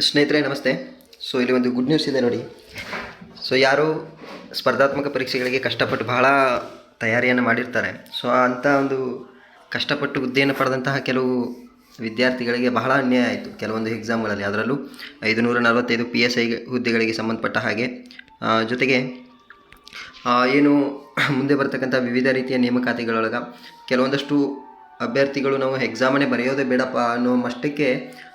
ಸ್ನೇಹಿತರೆ ನಮಸ್ತೆ. ಸೊ ಇಲ್ಲಿ ಒಂದು ಗುಡ್ ನ್ಯೂಸ್ ಇದೆ ನೋಡಿ. ಸೊ ಯಾರು ಸ್ಪರ್ಧಾತ್ಮಕ ಪರೀಕ್ಷೆಗಳಿಗೆ ಕಷ್ಟಪಟ್ಟು ಬಹಳ ತಯಾರಿಯನ್ನು ಮಾಡಿರ್ತಾರೆ. ಸೊ ಅಂಥ ಒಂದು ಕಷ್ಟಪಟ್ಟು ಹುದ್ದೆಯನ್ನು ಪಡೆದಂತಹ ಕೆಲವು ವಿದ್ಯಾರ್ಥಿಗಳಿಗೆ ಬಹಳ ಅನ್ಯಾಯ ಆಯಿತು. ಕೆಲವೊಂದು ಎಕ್ಸಾಮ್ಗಳಲ್ಲಿ ಅದರಲ್ಲೂ ಐದು ನೂರ ನಲವತ್ತೈದು ಪಿ ಎಸ್ ಐ ಹುದ್ದೆಗಳಿಗೆ ಸಂಬಂಧಪಟ್ಟ ಹಾಗೆ. ಜೊತೆಗೆ ಏನು ಮುಂದೆ ಬರ್ತಕ್ಕಂಥ ವಿವಿಧ ರೀತಿಯ ನೇಮಕಾತಿಗಳೊಳಗೆ ಕೆಲವೊಂದಷ್ಟು ಅಭ್ಯರ್ಥಿಗಳು ನಾವು ಎಕ್ಸಾಮನ್ನೇ ಬರೆಯೋದೇ ಬೇಡಪ್ಪ ಅನ್ನೋ ಮಟ್ಟಕ್ಕೆ ಆ,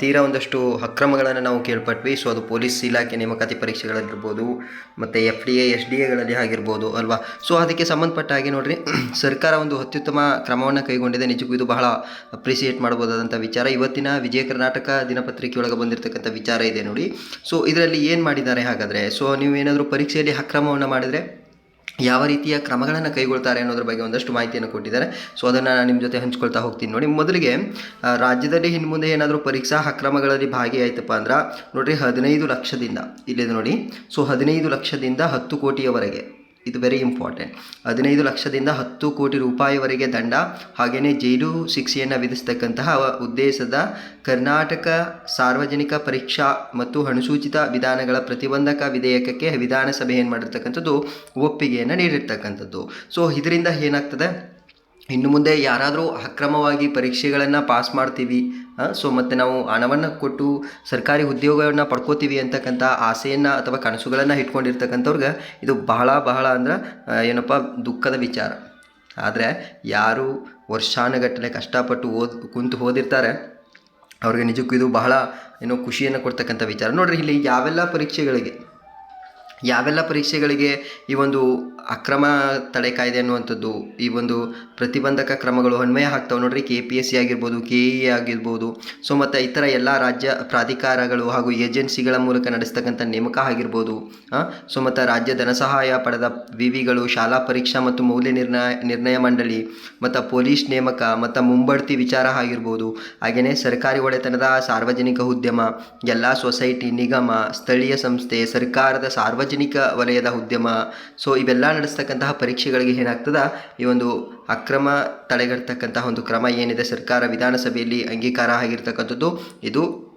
ತೀರಾ ಒಂದಷ್ಟು ಅಕ್ರಮಗಳನ್ನು ನಾವು ಕೇಳ್ಪಟ್ವಿ. ಸೊ ಅದು ಪೊಲೀಸ್ ಇಲಾಖೆ ನೇಮಕಾತಿ ಪರೀಕ್ಷೆಗಳಲ್ಲಿರ್ಬೋದು, ಮತ್ತು F D A S D ಎಗಳಲ್ಲಿ ಆಗಿರ್ಬೋದು ಅಲ್ವಾ? ಸೊ ಅದಕ್ಕೆ ಸಂಬಂಧಪಟ್ಟ ಹಾಗೆ ನೋಡಿರಿ, ಸರ್ಕಾರ ಒಂದು ಅತ್ಯುತ್ತಮ ಕ್ರಮವನ್ನು ಕೈಗೊಂಡಿದೆ. ನಿಜಕ್ಕೂ ಇದು ಬಹಳ ಅಪ್ರಿಸಿಯೇಟ್ ಮಾಡ್ಬೋದಾದಂಥ ವಿಚಾರ. ಇವತ್ತಿನ ವಿಜಯ ಕರ್ನಾಟಕ ದಿನಪತ್ರಿಕೆಯೊಳಗೆ ಬಂದಿರತಕ್ಕಂಥ ವಿಚಾರ ಇದೆ ನೋಡಿ. ಸೊ ಇದರಲ್ಲಿ ಏನು ಮಾಡಿದ್ದಾರೆ ಹಾಗಾದರೆ? ಸೊ ನೀವೇನಾದರೂ ಪರೀಕ್ಷೆಯಲ್ಲಿ ಅಕ್ರಮವನ್ನು ಮಾಡಿದರೆ? ಯಾವ ರೀತಿಯ ಕ್ರಮಗಳನ್ನು ಕೈಗೊಳ್ತಾರೆ ಅನ್ನೋದ್ರ ಬಗ್ಗೆ ಒಂದಷ್ಟು ಮಾಹಿತಿಯನ್ನು ಕೊಟ್ಟಿದ್ದಾರೆ. ಸೊ ಅದನ್ನು ನಾನು ನಿಮ್ಮ ಜೊತೆ ಹಂಚ್ಕೊಳ್ತಾ ಹೋಗ್ತೀನಿ ನೋಡಿ. ಮೊದಲಿಗೆ ರಾಜ್ಯದಲ್ಲಿ ಇನ್ನು ಮುಂದೆ ಏನಾದರೂ ಪರೀಕ್ಷಾ ಅಕ್ರಮಗಳಲ್ಲಿ ಭಾಗಿಯಾಯ್ತಪ್ಪ ಅಂದ್ರೆ, ನೋಡಿರಿ ಹದಿನೈದು ಲಕ್ಷದಿಂದ, ಇಲ್ಲಿದೆ ನೋಡಿ. ಸೊ ಹದಿನೈದು ಲಕ್ಷದಿಂದ ಹತ್ತು ಕೋಟಿಯವರೆಗೆ ಇದು ವೆರಿ ಇಂಪಾರ್ಟೆಂಟ್ ಹದಿನೈದು ಲಕ್ಷದಿಂದ ಹತ್ತು ಕೋಟಿ ರೂಪಾಯಿವರೆಗೆ ದಂಡ ಹಾಗೆಯೇ ಜೈಲು ಶಿಕ್ಷೆಯನ್ನು ವಿಧಿಸತಕ್ಕಂತಹ ಉದ್ದೇಶದ ಕರ್ನಾಟಕ ಸಾರ್ವಜನಿಕ ಪರೀಕ್ಷಾ ಮತ್ತು ಅನುಸೂಚಿತ ವಿಧಾನಗಳ ಪ್ರತಿಬಂಧಕ ವಿಧೇಯಕಕ್ಕೆ ವಿಧಾನಸಭೆ ಏನು ಮಾಡಿರ್ತಕ್ಕಂಥದ್ದು? ಒಪ್ಪಿಗೆಯನ್ನು ನೀಡಿರ್ತಕ್ಕಂಥದ್ದು. ಸೊ ಇದರಿಂದ ಏನಾಗ್ತದೆ? ಇನ್ನು ಮುಂದೆ ಯಾರಾದರೂ ಅಕ್ರಮವಾಗಿ ಪರೀಕ್ಷೆಗಳನ್ನು ಪಾಸ್ ಮಾಡ್ತೀವಿ ಸೊ ಮತ್ತು ನಾವು ಹಣವನ್ನು ಕೊಟ್ಟು ಸರ್ಕಾರಿ ಉದ್ಯೋಗವನ್ನು ಪಡ್ಕೋತೀವಿ ಅಂತಕ್ಕಂಥ ಆಸೆಯನ್ನು ಅಥವಾ ಕನಸುಗಳನ್ನು ಇಟ್ಕೊಂಡಿರ್ತಕ್ಕಂಥವ್ರಿಗೆ ಇದು ಬಹಳ ಬಹಳ ಅಂದ್ರೆ ಏನಪ್ಪ, ದುಃಖದ ವಿಚಾರ. ಆದರೆ ಯಾರು ವರ್ಷಾನುಗಟ್ಟಲೆ ಕಷ್ಟಪಟ್ಟು ಓದ್, ಕುಂತು ಓದಿರ್ತಾರೆ, ಅವ್ರಿಗೆ ನಿಜಕ್ಕೂ ಇದು ಬಹಳ, ಏನೋ, ಖುಷಿಯನ್ನು ಕೊಡ್ತಕ್ಕಂಥ ವಿಚಾರ. ನೋಡಿರಿ, ಇಲ್ಲಿ ಯಾವೆಲ್ಲ ಪರೀಕ್ಷೆಗಳಿಗೆ ಯಾವೆಲ್ಲ ಪರೀಕ್ಷೆಗಳಿಗೆ ಈ ಒಂದು ಅಕ್ರಮ ತಡೆ ಕಾಯ್ದೆ ಅನ್ನುವಂಥದ್ದು, ಈ ಒಂದು ಪ್ರತಿಬಂಧಕ ಕ್ರಮಗಳು ಅನ್ವಯ ಆಗ್ತಾವೆ ನೋಡ್ರಿ. ಕೆ ಪಿ ಎಸ್ ಸಿ ಆಗಿರ್ಬೋದು ಕೆ ಇ ಆಗಿರ್ಬೋದು. ಸೊ ಮತ್ತು ಇತರ ಎಲ್ಲ ರಾಜ್ಯ ಪ್ರಾಧಿಕಾರಗಳು ಹಾಗೂ ಏಜೆನ್ಸಿಗಳ ಮೂಲಕ ನಡೆಸ್ತಕ್ಕಂಥ ನೇಮಕ ಆಗಿರ್ಬೋದು. ಸೊ ಮತ್ತು ರಾಜ್ಯ ಧನಸಹಾಯ ಪಡೆದ ವಿವಿಗಳು, ಶಾಲಾ ಪರೀಕ್ಷಾ ಮತ್ತು ಮೌಲ್ಯ ನಿರ್ಣಯ ನಿರ್ಣಯ ಮಂಡಳಿ, ಮತ್ತು ಪೊಲೀಸ್ ನೇಮಕ, ಮತ್ತು ಮುಂಬಡ್ತಿ ವಿಚಾರ ಆಗಿರ್ಬೋದು. ಹಾಗೆಯೇ ಸರ್ಕಾರಿ ಒಡೆತನದ ಸಾರ್ವಜನಿಕ ಉದ್ಯಮ, ಎಲ್ಲ ಸೊಸೈಟಿ, ನಿಗಮ, ಸ್ಥಳೀಯ ಸಂಸ್ಥೆ, ಸರ್ಕಾರದ ಸಾರ್ವಜನಿಕ ವಲಯದ ಉದ್ಯಮ. ಸೊ ಇವೆಲ್ಲ ನಡೆಸ್ತಕ್ಕಂತಹ ಪರೀಕ್ಷೆಗಳಿಗೆ ಏನಾಗ್ತದ? ಈ ಒಂದು ಅಕ್ರಮ ತಡೆಗಟ್ಟತಕ್ಕಂತಹ ಒಂದು ಕ್ರಮ ಏನಿದೆ? ಸರ್ಕಾರ ವಿಧಾನಸಭೆಯಲ್ಲಿ ಅಂಗೀಕಾರ ಆಗಿರ್ತಕ್ಕಂಥದ್ದು, ಇದು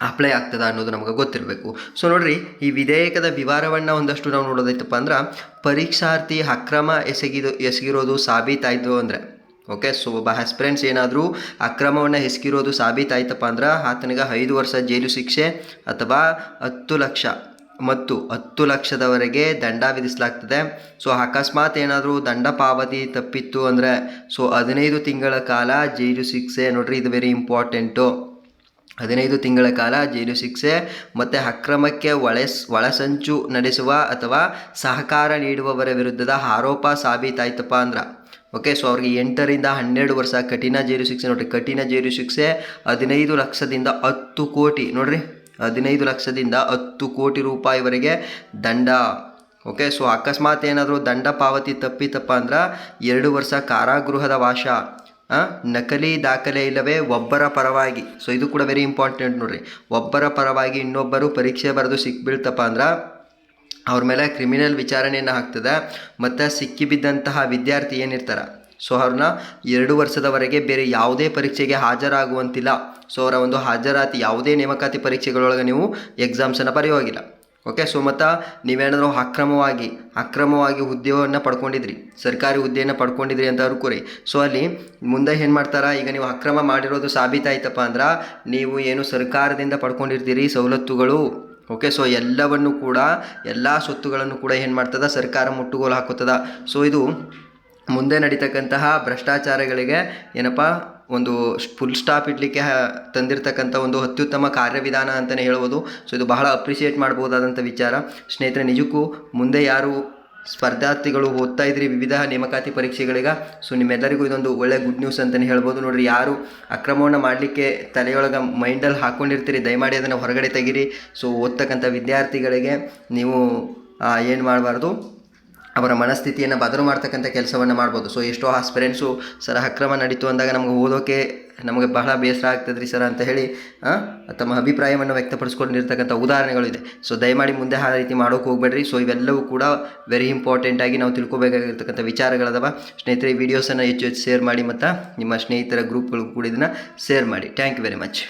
ಅಪ್ಲೈ ಆಗ್ತದ ಅನ್ನೋದು ನಮಗೆ ಗೊತ್ತಿರಬೇಕು. ಸೊ ನೋಡ್ರಿ, ಈ ವಿಧೇಯಕದ ವಿವರವನ್ನು ಒಂದಷ್ಟು ನಾವು ನೋಡೋದೈತಪ್ಪ ಅಂದ್ರೆ, ಪರೀಕ್ಷಾರ್ಥಿ ಅಕ್ರಮ ಎಸಗಿದು, ಎಸಗಿರೋದು ಸಾಬೀತಾಯಿತು ಅಂದರೆ. ಓಕೆ ಸೊ ಒಬ್ಬ ಹಸ್ಬೆಂಡ್ಸ್ ಏನಾದರೂ ಅಕ್ರಮವನ್ನು ಎಸಗಿರೋದು ಸಾಬೀತಾಯ್ತಪ್ಪ ಅಂದ್ರೆ, ಆತನಿಗೆ ಐದು ವರ್ಷ ಜೈಲು ಶಿಕ್ಷೆ ಅಥವಾ ಹತ್ತು ಲಕ್ಷ. ಮತ್ತು ಹತ್ತು ಲಕ್ಷದವರೆಗೆ ದಂಡ ವಿಧಿಸಲಾಗ್ತದೆ. ಸೊ, ಅಕಸ್ಮಾತ್ ಏನಾದರೂ ದಂಡ ಪಾವತಿ ತಪ್ಪಿತ್ತು ಅಂದರೆ, ಸೊ, ಹದಿನೈದು ತಿಂಗಳ ಕಾಲ ಜೈಲು ಶಿಕ್ಷೆ, ನೋಡ್ರಿ ಇದು ವೆರಿ ಇಂಪಾರ್ಟೆಂಟು ಹದಿನೈದು ತಿಂಗಳ ಕಾಲ ಜೈಲು ಶಿಕ್ಷೆ ಮತ್ತು ಅಕ್ರಮಕ್ಕೆ ಒಳೆಸ್ ಒಳಸಂಚು ನಡೆಸುವ ಅಥವಾ ಸಹಕಾರ ನೀಡುವವರ ವಿರುದ್ಧದ ಆರೋಪ ಸಾಬೀತಾಯ್ತಪ್ಪ ಅಂದ್ರೆ. ಓಕೆ ಸೊ ಅವ್ರಿಗೆ ಎಂಟರಿಂದ ಹನ್ನೆರಡು ವರ್ಷ ಕಠಿಣ ಜೈಲು ಶಿಕ್ಷೆ, ನೋಡ್ರಿ ಕಠಿಣ ಜೈಲು ಶಿಕ್ಷೆ ಹದಿನೈದು ಲಕ್ಷದಿಂದ ಹತ್ತು ಕೋಟಿ, ನೋಡ್ರಿ. ಹದಿನೈದು ಲಕ್ಷದಿಂದ ಹತ್ತು ಕೋಟಿ ರೂಪಾಯಿವರೆಗೆ ದಂಡ. ಓಕೆ ಸೊ ಅಕಸ್ಮಾತ್ ಏನಾದರೂ ದಂಡ ಪಾವತಿ ತಪ್ಪಿತಪ್ಪ ಅಂದ್ರೆ ಎರಡು ವರ್ಷ ಕಾರಾಗೃಹದ ವಾಶ. ನಕಲಿ ದಾಖಲೆ ಇಲ್ಲವೇ ಒಬ್ಬರ ಪರವಾಗಿ. ಸೊ ಇದು ಕೂಡ ವೆರಿ ಇಂಪಾರ್ಟೆಂಟ್ ನೋಡ್ರಿ. ಒಬ್ಬರ ಪರವಾಗಿ ಇನ್ನೊಬ್ಬರು ಪರೀಕ್ಷೆ ಬರೆದು ಸಿಕ್ಬೀಳ್ತಪ್ಪ ಅಂದ್ರೆ ಅವ್ರ ಮೇಲೆ ಕ್ರಿಮಿನಲ್ ವಿಚಾರಣೆಯನ್ನು ಹಾಕ್ತದೆ, ಮತ್ತು ಸಿಕ್ಕಿಬಿದ್ದಂತಹ ವಿದ್ಯಾರ್ಥಿ ಏನಿರ್ತಾರೆ? ಸೊ ಅವ್ರನ್ನ ಎರಡು ವರ್ಷದವರೆಗೆ ಬೇರೆ ಯಾವುದೇ ಪರೀಕ್ಷೆಗೆ ಹಾಜರಾಗುವಂತಿಲ್ಲ. ಸೊ ಅವರ ಒಂದು ಹಾಜರಾತಿ ಯಾವುದೇ ನೇಮಕಾತಿ ಪರೀಕ್ಷೆಗಳೊಳಗೆ ನೀವು ಎಕ್ಸಾಮ್ಸನ್ನು ಬರೆಯುವಾಗಿಲ್ಲ. ಓಕೆ ಸೊ ಮತ್ತು ನೀವೇನಾದರೂ ಅಕ್ರಮವಾಗಿ ಅಕ್ರಮವಾಗಿ ಹುದ್ದೆಯನ್ನು ಪಡ್ಕೊಂಡಿದ್ರಿ, ಸರ್ಕಾರಿ ಹುದ್ದೆಯನ್ನು ಪಡ್ಕೊಂಡಿದ್ರಿ ಅಂತ ಕೊರಿ ಸೊ ಅಲ್ಲಿ ಮುಂದೆ ಏನು ಮಾಡ್ತಾರೆ, ಈಗ ನೀವು ಅಕ್ರಮ ಮಾಡಿರೋದು ಸಾಬೀತಾಯ್ತಪ್ಪ ಅಂದ್ರೆ ನೀವು ಏನು ಸರ್ಕಾರದಿಂದ ಪಡ್ಕೊಂಡಿರ್ತೀರಿ ಸವಲತ್ತುಗಳು. ಓಕೆ ಸೊ ಎಲ್ಲವನ್ನು ಕೂಡ, ಎಲ್ಲ ಸ್ವತ್ತುಗಳನ್ನು ಕೂಡ ಏನು ಮಾಡ್ತದ, ಸರ್ಕಾರ ಮುಟ್ಟುಗೋಲು ಹಾಕುತ್ತದೆ. ಸೊ ಇದು ಮುಂದೆ ನಡೀತಕ್ಕಂತಹ ಭ್ರಷ್ಟಾಚಾರಗಳಿಗೆ ಏನಪ್ಪ, ಒಂದು ಫುಲ್ ಸ್ಟಾಪ್ ಇಡಲಿಕ್ಕೆ ತಂದಿರತಕ್ಕಂಥ ಒಂದು ಅತ್ಯುತ್ತಮ ಕಾರ್ಯವಿಧಾನ ಅಂತಲೇ ಹೇಳ್ಬೋದು. ಸೊ ಇದು ಬಹಳ ಅಪ್ರಿಷಿಯೇಟ್ ಮಾಡ್ಬೋದಾದಂಥ ವಿಚಾರ. ಸ್ನೇಹಿತರೆ, ನಿಜಕ್ಕೂ ಮುಂದೆ ಯಾರು ಸ್ಪರ್ಧಾರ್ಥಿಗಳು ಓದ್ತಾ ಇದ್ರಿ, ವಿವಿಧ ನೇಮಕಾತಿ ಪರೀಕ್ಷೆಗಳಿಗೆ ಸೊ ನಿಮ್ಮೆಲ್ಲರಿಗೂ ಇದೊಂದು ಒಳ್ಳೆ ಗುಡ್ ನ್ಯೂಸ್ ಅಂತಲೇ ಹೇಳ್ಬೋದು. ನೋಡಿರಿ, ಯಾರು ಅಕ್ರಮವನ್ನು ಮಾಡಲಿಕ್ಕೆ ತಲೆಯೊಳಗೆ ಮೈಂಡಲ್ಲಿ ಹಾಕ್ಕೊಂಡಿರ್ತೀರಿ ದಯಮಾಡಿ ಅದನ್ನು ಹೊರಗಡೆ ತೆಗೀರಿ. ಸೊ ಓದ್ತಕ್ಕಂಥ ವಿದ್ಯಾರ್ಥಿಗಳಿಗೆ ನೀವು ಏನು ಮಾಡಬಾರ್ದು? ಅವರ ಮನಸ್ಥಿತಿಯನ್ನು ಬದಲು ಮಾಡ್ತಕ್ಕಂಥ ಕೆಲಸವನ್ನು ಮಾಡ್ಬೋದು. ಸೊ ಎಷ್ಟೋ ಆಸ್ಪಿರೆಂಟ್ಸು ಸರ್, ಅಕ್ರಮ ನಡೀತು ಅಂದಾಗ ನಮಗೆ ಓದೋಕೆ ನಮಗೆ ಬಹಳ ಬೇಸರ ಆಗ್ತದ್ರಿ ಸರ್ ಅಂತ ಹೇಳಿ ತಮ್ಮ ಅಭಿಪ್ರಾಯವನ್ನು ವ್ಯಕ್ತಪಡಿಸ್ಕೊಂಡಿರ್ತಕ್ಕಂಥ ಉದಾಹರಣೆಗಳು ಇದೆ ಸೊ ದಯಮಾಡಿ ಮುಂದೆ ಆ ರೀತಿ ಮಾಡೋಕೆ ಹೋಗಬೇಡ್ರಿ. ಸೊ ಇವೆಲ್ಲವೂ ಕೂಡ ವೆರಿ ಇಂಪಾರ್ಟೆಂಟ್ ಆಗಿ ನಾವು ತಿಳ್ಕೊಬೇಕಾಗಿರ್ತಕ್ಕಂಥ ವಿಚಾರಗಳದವ. ಸ್ನೇಹಿತರೆ, ಈ ವಿಡಿಯೋಸನ್ನು ಹೆಚ್ಚು ಹೆಚ್ಚು ಶೇರ್ ಮಾಡಿ ಮತ್ತು ನಿಮ್ಮ ಸ್ನೇಹಿತರ ಗ್ರೂಪ್ಗಳು ಕೂಡ ಇದನ್ನು ಶೇರ್ ಮಾಡಿ. Thank you very much